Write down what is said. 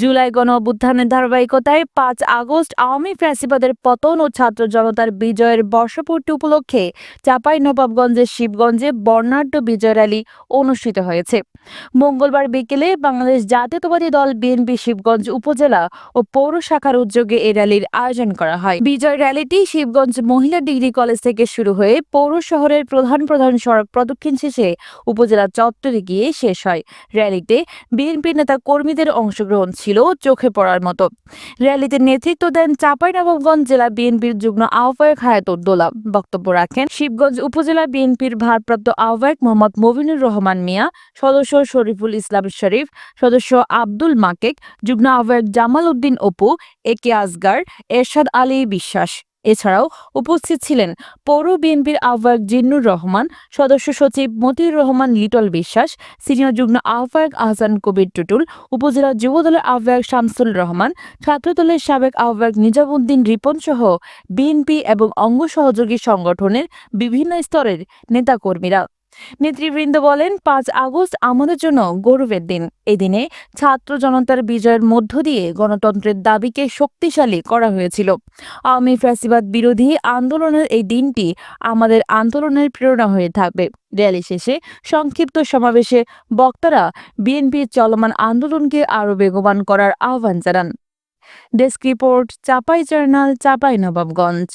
জুলাই গণ অভ্যুত্থানের ধারাবাহিকতায় পাঁচ আগস্ট আওয়ামী ফ্যাসিবাদের পতন ও ছাত্র জনতার বিজয়ের বর্ষপূর্তি উপলক্ষে চাপাই নবাবগঞ্জের শিবগঞ্জে বর্ণাঢ্য বিজয় র্যালি অনুষ্ঠিত হয়েছে। মঙ্গলবার বিকেলে বাংলাদেশ জাতীয়তাবাদী দল বিএনপি শিবগঞ্জ উপজেলা ও পৌর শাখার উদ্যোগে এই র্যালির আয়োজন করা হয়। বিজয় র্যালিটি শিবগঞ্জ মহিলা ডিগ্রি কলেজ থেকে শুরু হয়ে পৌর শহরের প্রধান প্রধান সড়ক প্রদক্ষিণ শেষে উপজেলা চত্বরে গিয়ে শেষ হয়। র্যালিতে বিএনপি নেতা কর্মীদের অংশগ্রহণ ছিল চোখে পড়ার মতো। র্যালিতে নেতৃত্ব দেন চাঁপাইনবাবগঞ্জ জেলা বিএনপির যুগ্ম আহ্বায়ক হায়াতুদ্দোলা। বক্তব্য রাখেন, শিবগঞ্জ উপজেলা বিএনপির ভারপ্রাপ্ত আহ্বায়ক মোহাম্মদ মবিনুর রহমান মিয়া, সদস্য শরীফুল ইসলাম শরীফ, সদস্য আব্দুল মাকেক, যুগ্ম আহ্বায়ক জামাল উদ্দিন অপু, এ কে আসগার এরশাদ আলী বিশ্বাস। এছাড়াও উপস্থিত ছিলেন পৌর বিএনপির আহ্বায়ক জিন্নুর রহমান, সদস্য সচিব মতিউর রহমান, লিটল বিশ্বাস, সিনিয়র যুগ্ম আহ্বায়ক আহসান কবির টুটুল, উপজেলা যুবদলের আহ্বায়ক শামসুল রহমান, ছাত্রদলের সাবেক আহ্বায়ক নিজামুদ্দিন রিপন সহ বিএনপি এবং অঙ্গ সহযোগী সংগঠনের বিভিন্ন স্তরের নেতাকর্মীরা। নেতৃবৃন্দ বলেন, পাঁচ আগস্ট আমাদের জন্য গৌরবের দিন। এদিনে ছাত্র জনতার বিজয়ের মধ্য দিয়ে গণতন্ত্রের দাবিকে শক্তিশালী করা হয়েছিল। আওয়ামী ফ্যাসিবাদ বিরোধী আন্দোলনের এই দিনটি আমাদের আন্দোলনের প্রেরণা হয়ে থাকবে। র্যালি শেষে সংক্ষিপ্ত সমাবেশে বক্তারা বিএনপির চলমান আন্দোলনকে আরও বেগবান করার আহ্বান জানান। Desk report, Chapai journal, Chapai Nawabganj.